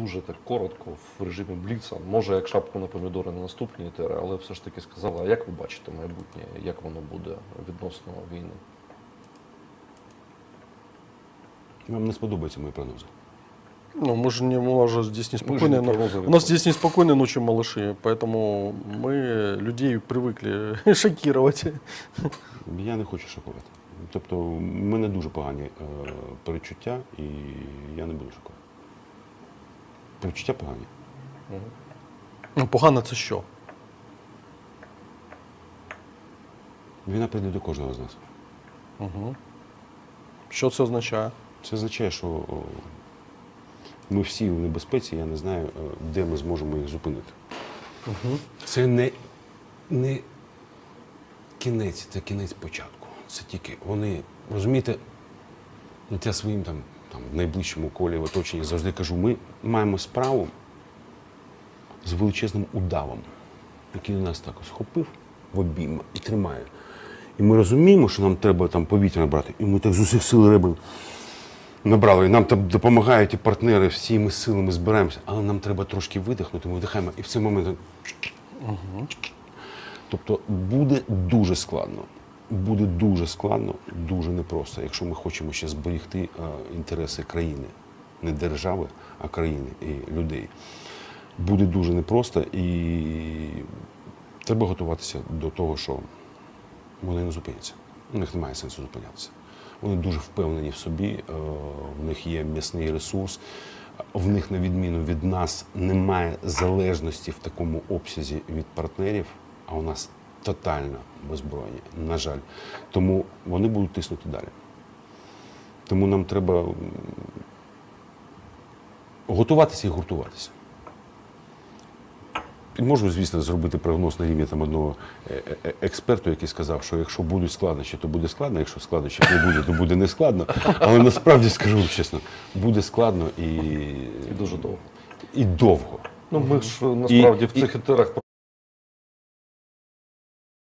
дуже так коротко в режимі Бліца. Може, як шапку на помідори на наступні етери, але все ж таки сказала, а як ви бачите майбутнє, як воно буде відносно війни? Вам не сподобаються мої прогнози. Ну, мы же не, у нас же здесь Мы же неспокойные, не но- прогнозируем. у нас здесь неспокойные ночи малыши, поэтому мы людей привыкли шокировать. Я не хочу шокувати. Тобто, в мене дуже погані е, перечуття, і я не буду шокувати. Перечуття погані. Ну, погано це що? Війна прийде до кожного з нас. Угу. Що це означає? Це означає, що о, ми всі в небезпеці, я не знаю, е, де ми зможемо їх зупинити. Це не, не кінець, це кінець початку. Це тільки вони, розумієте, я своїм там, там в найближчому колі в оточенні завжди кажу, ми маємо справу з величезним удавом, який нас так схопив в обійма і тримає. І ми розуміємо, що нам треба там повітря набрати, і ми так з усіх сил ребен набрали. І нам там допомагають і партнери, всі ми силами збираємося, але нам треба трошки видихнути, ми вдихаємо, і в цей момент. Тобто буде дуже складно. Буде дуже складно, дуже непросто, якщо ми хочемо ще зберегти е, інтереси країни, не держави, а країни і людей. Буде дуже непросто і треба готуватися до того, що вони не зупиняться. У них немає сенсу зупинятися. Вони дуже впевнені в собі, е, в них є м'ясний ресурс, в них, на відміну від нас, немає залежності в такому обсязі від партнерів, а у нас тотально беззбройні, на жаль. Тому вони будуть тиснути далі. Тому нам треба готуватися і гуртуватися. І Можу, звісно, зробити прогноз на рівні там одного е, е, експерту, який сказав, що якщо будуть складнощі, то буде складно, якщо складнощів не буде, то буде не складно. Але насправді скажу вам чесно, буде складно і, І дуже довго. і довго. Ну ми ж насправді в і- цих етерах